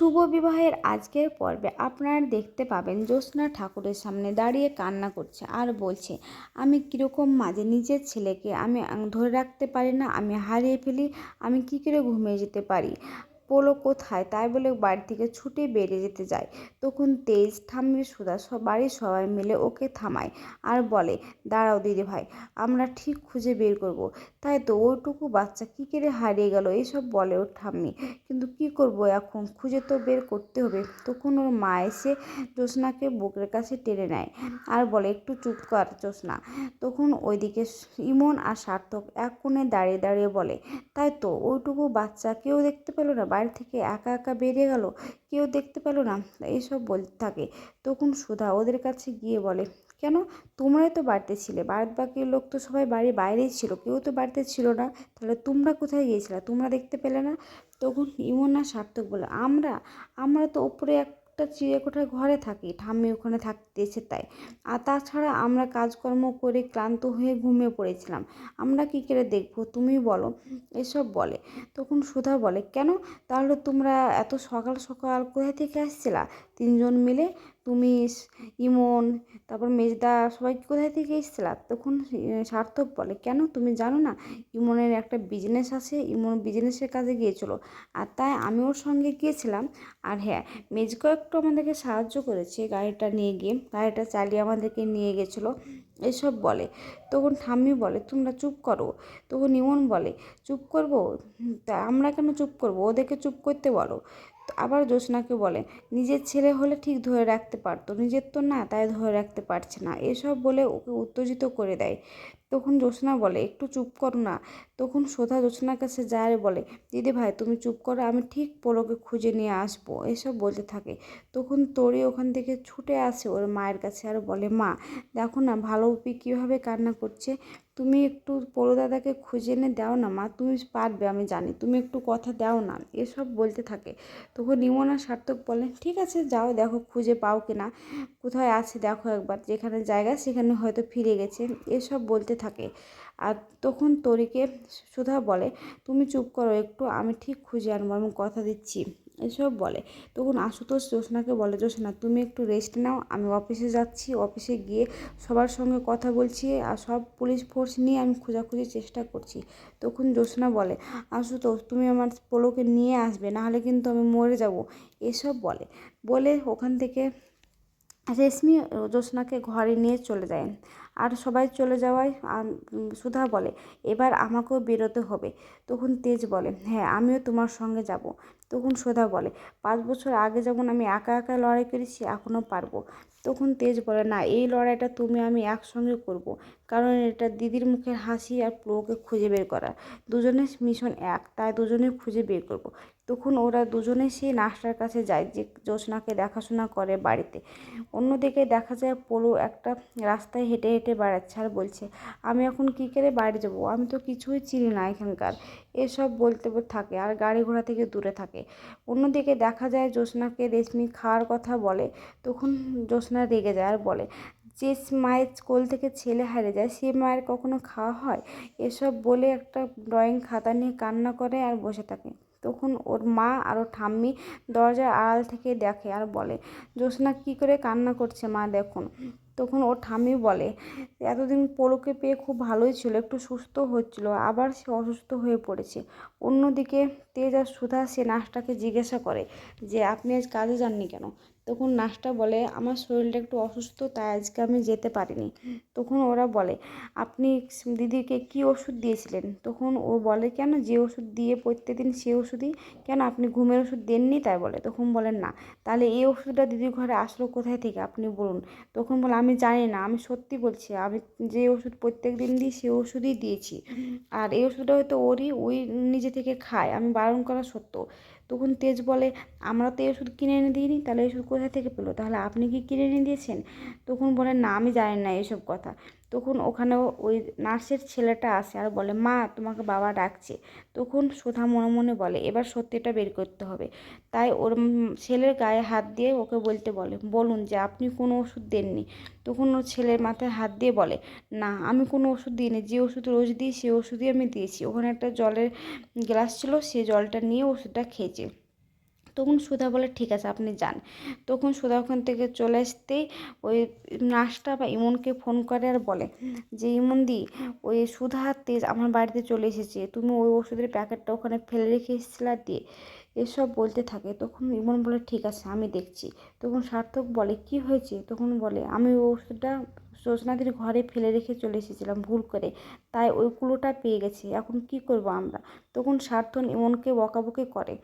শুভ বিবাহের আজকের পর্বে আপনারা দেখতে পাবেন জ্যোৎস্না ঠাকুরের সামনে দাঁড়িয়ে কান্না করছে আর বলছে, আমি কীরকম মাঝে নিজের ছেলেকে আমি ধরে রাখতে পারি না, আমি হারিয়ে ফেলি, আমি কী করে ঘুমিয়ে যেতে পারি? পোলো কোথায়? তাই বলে বাড়ি থেকে ছুটে বেরিয়ে যেতে যায়। তখন তেজ, ঠাম্মি, সুধা সব বাড়ির সবাই মিলে ওকে থামায় আর বলে, দাঁড়াও দিদি ভাই, আমরা ঠিক খুঁজে বের করব। তাই তো ওইটুকু বাচ্চা কী করে হারিয়ে গেল এইসব বলে ওর ঠাম্মি। কিন্তু কি করব এখন? খুঁজে তো বের করতে হবে। তখন ওর মা এসে জ্যোৎস্নাকে বুকের কাছে টেনে নেয় আর বলে, একটু চুপ কর জ্যোৎস্না। তখন ওইদিকে ইমন আর সার্থক এক কোণে দাঁড়িয়ে দাঁড়িয়ে বলে, তাই তো, ওইটুকু বাচ্চা কেউ দেখতে পেল না? বাইরে থেকে একা একা বেরিয়ে গেল, কেউ দেখতে পেল না। এইসব বলতে থাকে। তখন সুধা ওদের কাছে গিয়ে বলে, কেন? তোমরাই তো বাড়িতে ছিলে। বাদ বাকি লোক তো সবাই বাড়ির বাইরেই ছিল। কেউ তো বাড়িতে ছিল না। তাহলে তোমরা কোথায় গিয়েছিলে? তোমরা দেখতে পেলে না? তখন ইমন আর সার্থক বলে, আমরা? আমরা তো ওপরে একটা চিড়েকোঠার ঘরে থাকি, ঠাম্মি ওখানে থাকতেছে তাই। আর তাছাড়া আমরা কাজকর্ম করে ক্লান্ত হয়ে ঘুমিয়ে পড়েছিলাম। আমরা কী করে দেখব তুমি বলো। এসব বলে। তখন সুধা বলে, কেন? তাহলে তোমরা এত সকাল সকাল কোথা থেকে আসছিলা? তিনজন মিলে তুমি ইমন, তারপর মেজদা, সবাই কোথায় থেকে এসেছিলা? তখন সার্থক বলে, কেন? তুমি জানো না, ইমনের একটা বিজনেস আছে, ইমন বিজনেসের কাজে গিয়েছিল। আর তাই আমি ওর সঙ্গে গিয়েছিলাম। আর হ্যাঁ মেজকো একটু আমাদেরকে সাহায্য করেছে গাড়িটা নিয়ে গিয়ে, গাড়িটা চালিয়ে আমাদেরকে নিয়ে গেছিল এসব বলে। তখন ঠাম্মি বলে, তোমরা চুপ করো। তখন ইমন বলে, চুপ করব? তা আমরা কেন চুপ করব? ওদেরকে চুপ করতে বলো। আবার জ্যোৎস্নাকে বলে, নিজের ছেলে হলে ঠিক ধরে রাখতে পারতো, নিজের তো না তাই ধরে রাখতে পারছে না। এসব বলে ওকে উত্তেজিত করে দেয়। তখন জ্যোৎস্না বলে, একটু চুপ করো না। তখন সোধা জ্যোৎস্নার কাছে যায় বলে, দিদি ভাই, তুমি চুপ করো, আমি ঠিক পোলোকে খুঁজে নিয়ে আসব। এসব বলতে থাকে। তখন তরি ওখান থেকে ছুটে আসে ওর মায়ের কাছে আর বলে, মা, দেখো না ভালো কীভাবে কান্না করছে? তুমি একটু পোলো দাদাকে খুঁজে এনে দাও না, মা। তুমি পারবে, আমি জানি। তুমি একটু কথা দাও না। এসব বলতে থাকে। তখন ইমনা সার্থক বলে, ঠিক আছে, যাও, দেখো, খুঁজে পাও কিনা কোথায় আছে, দেখো একবার। যেখানে জায়গা, সেখানে হয়তো ফিরে গেছে। এসব বলতে থাকে। আর তখন তরিকে সুধা বলে, তুমি চুপ করো একটু, আমি ঠিক খুঁজে আনব, আমি কথা দিচ্ছি। এসব বলে। তখন আশুতোষ জ্যোৎস্নাকে বলে জ্যোৎস্না তুমি একটু রেস্ট নাও, আমি অফিসে যাচ্ছি অফিসে গিয়ে সবার সঙ্গে কথা বলছি, আর সব পুলিশ ফোর্স নিয়ে আমি খোঁজাখুঁজির চেষ্টা করছি। তখন জ্যোৎস্না বলে, আশুতোষ, তুমি আমার পোলোকে নিয়ে আসবে, নাহলে কিন্তু আমি মরে যাব। এসব বলে। বলে ওখান থেকে রেশমি জ্যোৎস্নাকে ঘরে নিয়ে চলে যায়। আর সবাই চলে যাওয়ায় সুধা বলে, এবার আমাকেও বেরোতে হবে তখন তেজ বলে হ্যাঁ আমিও তোমার সঙ্গে যাব তখন সুধা বলে, পাঁচ বছর আগে যেমন আমি একা একা লড়াই করেছি, এখনও পারব তখন তেজ বলে, না, এই লড়াইটা তুমি আমি একসঙ্গে করব। কারণ এটা দিদির মুখের হাসি আর প্লোকে খুঁজে বের করা দুজনের মিশন এক, তাই দুজনে খুঁজে বের করব। তখন ওরা দুজনে সেই নার্সটার কাছে যায় যে জ্যোৎস্নাকে দেখাশোনা করে বাড়িতে। অন্যদিকে দেখা যায় পোলো একটা রাস্তায় হেঁটে হেঁটে বেড়াচ্ছে আর বলছে, আমি এখন কী করে বাড়ি যাব? আমি তো কিছুই চিনি না এখানকার। এসব বলতে থাকে আর গাড়ি ঘোড়া থেকে দূরে থাকে। অন্যদিকে দেখা যায় জ্যোৎস্নাকে রেশমি খাওয়ার কথা বলে, তখন জ্যোৎস্না রেগে যায় আর বলে, যে মায়ের কোল থেকে ছেলে হারিয়ে যায়, সে মায়ের কখনো খাওয়া হয়? এসব বলে একটা ড্রয়িং খাতা নিয়ে কান্না করে আর বসে থাকে। তখন ওর মা আর ওর ঠাম্মি দরজার আড়াল থেকে দেখে আর বলে জ্যোৎস্না কী করে কান্না করছে মা দেখুন। তখন ওর ঠাম্মি বলে, এতদিন পোলোকে পেয়ে খুব ভালোই ছিল, একটু সুস্থ হচ্ছিল, আবার সে অসুস্থ হয়ে পড়েছে। অন্যদিকে তেজ আর সুধা সে নাচটাকে জিজ্ঞাসা করে যে, আপনি আজ কাজে যাননি কেন? তখন নার্সটা বলে, আমার শরীরটা একটু অসুস্থ, তাই আজকে আমি যেতে পারিনি। তখন ওরা বলে, আপনি দিদিকে কি ওষুধ দিয়েছিলেন? তখন ও বলে, কেন যে ওষুধ দিয়ে প্রত্যেকদিন সে ওষুধই, কেন আপনি ঘুমের ওষুধ দেননি? তাই বলে। তখন বলেন না, তাহলে এই ওষুধটা দিদির ঘরে আসলো কোথায় থেকে? আপনি বলুন। তখন বলে, আমি জানি না, আমি সত্যি বলছি, আমি যে ওষুধ প্রত্যেক দিন দিই, সে ওষুধই দিয়েছি। আর এই ওষুধটা হয়তো ওরই, ওই নিজে থেকে খায়। আমি বারণ করা সত্য তখন তেজ বলে, আমরা তো ওষুধ কিনে এনে দিইনি, তাহলে ওষুধ কোথা থেকে পেল? তাহলে আপনি কি কিনে এনে দিয়েছেন? তখন বলেন না, আমি জানি না এসব কথা। তখন ওখানেও ওই নার্সের ছেলেটা আসে আর বলে, মা, তোমাকে বাবা ডাকছে। তখন সুধা মনে মনে বলে, এবার সত্যিটা বের করতে হবে। তাই ওর ছেলের গায়ে হাত দিয়ে ওকে বলতে বলে, বলুন যে আপনি কোনো ওষুধ দেননি? তখন ওর ছেলের মাথায় হাত দিয়ে বলে, না, আমি কোনো ওষুধ দিইনি। যে ওষুধ রোজ দিই সেই ওষুধই আমি দিয়েছি। ওখানে একটা জলের গ্লাস ছিল, সে জলটা নিয়ে ওষুধটা খেয়েছে। তখন সুধা বলে, ঠিক আছে, আপনি যান। তখন সুধা ওখান থেকে চলে আসতে ওই নার্সটা বা ইমনকে ফোন করে আর বলে যে ইমনদি ওই সুধা তেজ আমার বাড়িতে চলে এসেছে, তুমি ওই ওষুধের প্যাকেটটা ওখানে ফেলে রেখে এসেছিলে দিয়ে এসব বলতে থাকে। তখন ইমন বলে, ঠিক আছে, আমি দেখছি। তখন সার্থক বলে, কি হয়েছে? তখন বলে, আমি ওই ওষুধটা জ্যোৎস্নাদির ঘরে ফেলে রেখে চলে এসেছিলাম, ভুল করে। তাই ওই কুলোটা পেয়ে গেছি, এখন কি করব আমরা? তখন সার্থন ইমনকে বকাবকি করে।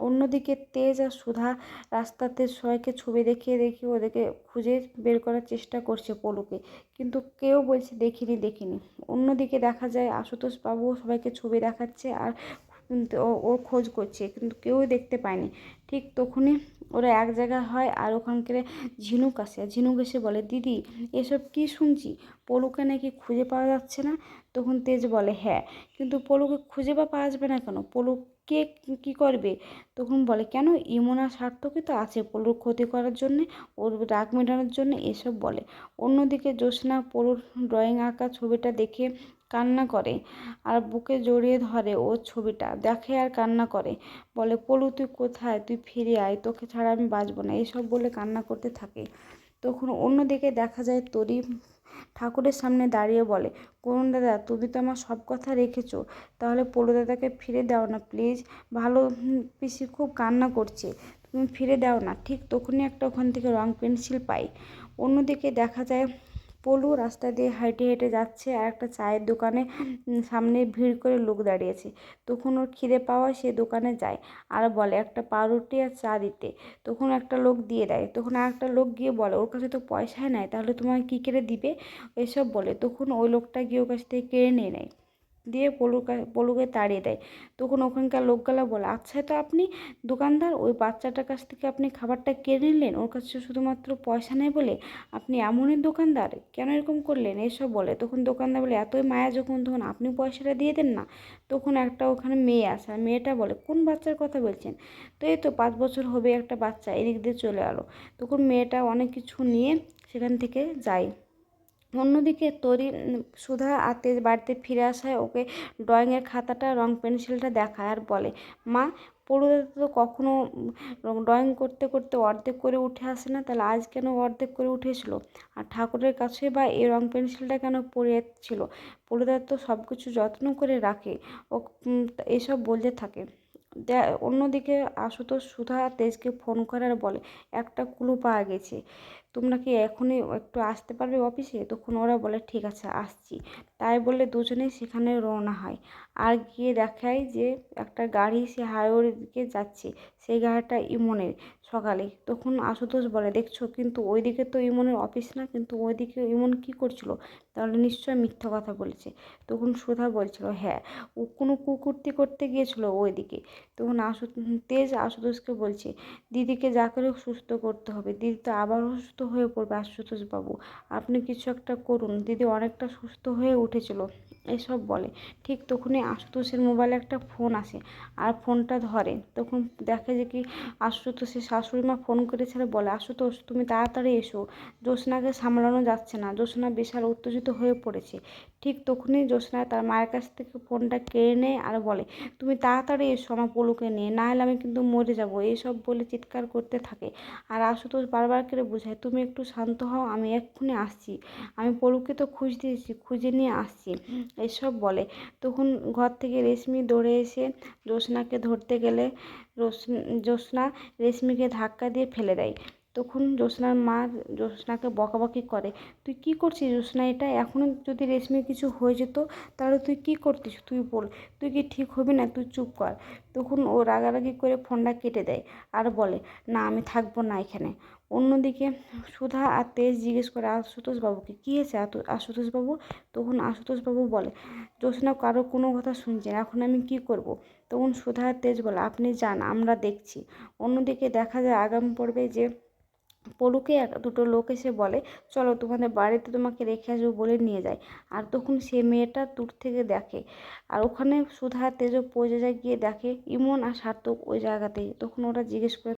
অন্যদিকে তেজ আর সুধা রাস্তাতে সবাইকে ছবি দেখিয়ে দেখিয়ে ওদেরকে খুঁজে বের করার চেষ্টা করছে পলুকে। কিন্তু কেউ বলছে দেখিনি দেখিনি। অন্যদিকে দেখা যায় আশুতোষ বাবুও সবাইকে ছবি দেখাচ্ছে আর ও- খোঁজ করছে, কিন্তু কেউ দেখতে পায়নি। ঠিক তখনই ওরা এক জায়গায় হয় আর ওখানকার ঝিনুক আসে। ঝিনুক এসে বলে, দিদি, এসব কি শুনছি? পলুকে নাকি খুঁজে পাওয়া যাচ্ছে না? তখন তেজ বলে হ্যাঁ কিন্তু পলুকে খুঁজে বা পাওয়া যাবে না কেন? পলু কে কী করবে? তখন বলে, কেন? ইমন আর তো আছে পলুর ক্ষতি করার জন্যে, ওর রাগ মেটানোর জন্য, এসব বলে। অন্যদিকে জ্যোৎস্না পলুর ড্রয়িং আঁকা ছবিটা দেখে কান্না করে আর বুকে জড়িয়ে ধরে ওর ছবিটা, দেখে আর কান্না করে। বলে পলু তুই কোথায়? তুই ফিরে আয়, তোকে ছাড়া আমি বাঁচবো না। এসব বলে কান্না করতে থাকে। তখন অন্যদিকে দেখা যায় তরি ঠাকুরের সামনে দাঁড়িয়ে বলে, করুণ দাদা, তুমি তো আমার সব কথা রেখেছ। তাহলে পলু দাদাকে ফিরে দাও না, প্লিজ। ভালো পিসি খুব কান্না করছে। তুমি ফিরে দাও না। ঠিক তখনই একটা ওখান থেকে রং পেন্সিল পাই। অন্যদিকে দেখা যায় পলু রাস্তা দিয়ে হেঁটে হেঁটে যাচ্ছে আর একটা চায়ের দোকানে সামনে ভিড় করে লোক দাঁড়িয়েছে। তখন ওর খিদে পাওয়া সে দোকানে যায় আর বলে, একটা পাউরুটি আর চা দিতে। তখন একটা লোক দিয়ে দেয়। তখন আর একটা লোক গিয়ে বলে, ওর কাছে তো পয়সাই নাই, তাহলে তোমায় কী কেড়ে দিবে? এসব বলে। তখন ওই লোকটা গিয়ে ওর কাছ থেকে কেড়ে নিয়ে নেয়। দিয়ে পলু পলুকে তাড়িয়ে দেয়। তখন ওখানকার লোকগুলা বলে আচ্ছা তো আপনি দোকানদার, ওই বাচ্চাটার কাছ থেকে আপনি খাবারটা কেড়ে নিলেন, ওর কাছে শুধুমাত্র পয়সা নেই বলে আপনি এমনই দোকানদার? কেন এরকম করলেন? এসব বলে। তখন দোকানদার বলে, এতই মায়া যখন, তখন আপনি পয়সাটা দিয়ে দেন না? তখন একটা ওখানে মেয়ে আসে, আর মেয়েটা বলে, কোন বাচ্চার কথা বলছেন? তো এই তো পাঁচ বছর হবে একটা বাচ্চা, এদিক দিয়ে চলে এলো। তখন মেয়েটা অনেক কিছু নিয়ে সেখান থেকে যায়। অন্যদিকে তরি সুধা আর তেজ বাড়িতে ফিরে আসায় ওকে ড্রয়িংয়ের খাতাটা রং পেন্সিলটা দেখায় আর বলে, মা পড়ুদাদা তো কখনো ড্রয়িং করতে করতে অর্ধেক করে উঠে আসে না, তাহলে আজ কেন অর্ধেক করে উঠেছিল আর ঠাকুরের কাছে বা এই রং পেন্সিলটা কেন পড়ে ছিল পড়ুদাদা তো সব কিছু যত্ন করে রাখে। ও এসব বলতে থাকে। অন্যদিকে আশুতোষ সুধা তেজকে ফোন করার আর বলে, একটা কুলু পাওয়া গেছে। তোমরা কি এখনই একটু আসতে পারবে অফিসে? তখন ওরা বলে, ঠিক আছে, আসছি। তাই বলে দুজনেই সেখানে রওনা হয়। আর গিয়ে দেখায় যে একটা গাড়ি সে হাইওয়ের দিকে যাচ্ছে। সেই গাড়িটা ইমনের। সকালে। তখন আশুতোষ বলে, দেখছ, কিন্তু ওইদিকে তো ইমনের অফিস না, কিন্তু ওইদিকে ইমন কি করছিল? তাহলে নিশ্চয় মিথ্যা কথা বলেছে। তখন সুধা বলছিল হ্যাঁ ও কোনো কুকুর্তি করতে গিয়েছিল ওইদিকে। তখন আশু তেজ আশুতোষকে বলছে, দিদিকে যা করে সুস্থ করতে হবে। দিদি তো আবার অসুস্থ হয়ে পড়বে আশুতোষ বাবু। আপনি কিছু একটা করুন। দিদি অনেকটা সুস্থ হয়ে উঠেছিল। এসব বলে। ঠিক তখনই আশুতোষের মোবাইলে একটা ফোন আসে, আর ফোনটা ধরে। তখন দেখে যে কি আশুতোষের শাশুড়ি মা ফোন করেছে আর বলে আশুতোষ তুমি তাড়াতাড়ি এসো। জ্যোৎস্নাকে সামলানো যাচ্ছে না। জ্যোৎস্না বিশাল উত্তেজিত হয়ে পড়েছে। ঠিক তখনই জ্যোৎস্না তার মায়ের কাছ থেকে ফোনটা কেড়ে নেয় আর বলে, তুমি তাড়াতাড়ি এসো আমার পলুকে নিয়ে না হলে আমি কিন্তু মরে যাব। এইসব বলে চিৎকার করতে থাকে। আর আশুতোষ বারবার করে বোঝায়, তুমি একটু শান্ত হও, আমি এক্ষুনি আসছি। আমি পলুকে তো খুঁজ দিয়েছি, খুঁজে নিয়ে আসছি। এসব বলে। তখন ঘর থেকে রেশমি দৌড়ে এসে জ্যোৎস্নাকে ধরতে গেলে রোশ- জ্যোৎস্না রেশমিকে ধাক্কা দিয়ে ফেলে দেয়। তখন জ্যোৎস্নার মা জ্যোৎস্নাকে বকাবকি করে, তুই কি করছিস জ্যোৎস্না এটা? এখনও যদি রেশমির কিছু হয়ে যেত, তাহলে তুই কি করতিস? তুই বল, তুই কি ঠিক হবি না? তুই চুপ কর। তখন ও রাগারাগি করে ফোনটা কেটে দেয় আর বলে, না, আমি থাকব না এখানে। অন্যদিকে সুধা আর তেজ জিজ্ঞেস করে আশুতোষ বাবুকে কী হয়েছে? আতু- আশুতোষ বাবু তখন আশুতোষ বাবু বলে, জ্যোৎস্না কারও কোনো কথা শুনছে না, এখন আমি কি করব? তখন সুধা আর তেজ বলে, আপনি যান, আমরা দেখছি। অন্যদিকে দেখা যায় আগাম পর্বে যে পলুকে এক- দুটো লোক এসে বলে, চলো তোমাদের বাড়িতে তোমাকে রেখে আসব বলে নিয়ে যায় আর তখন সে মেয়েটা দূর থেকে দেখে। আর ওখানে সুধা তেজ পৌঁছে যায়, গিয়ে দেখে ইমন আর সার্থক ওই জায়গাতেই। তখন ওরা জিজ্ঞেস করে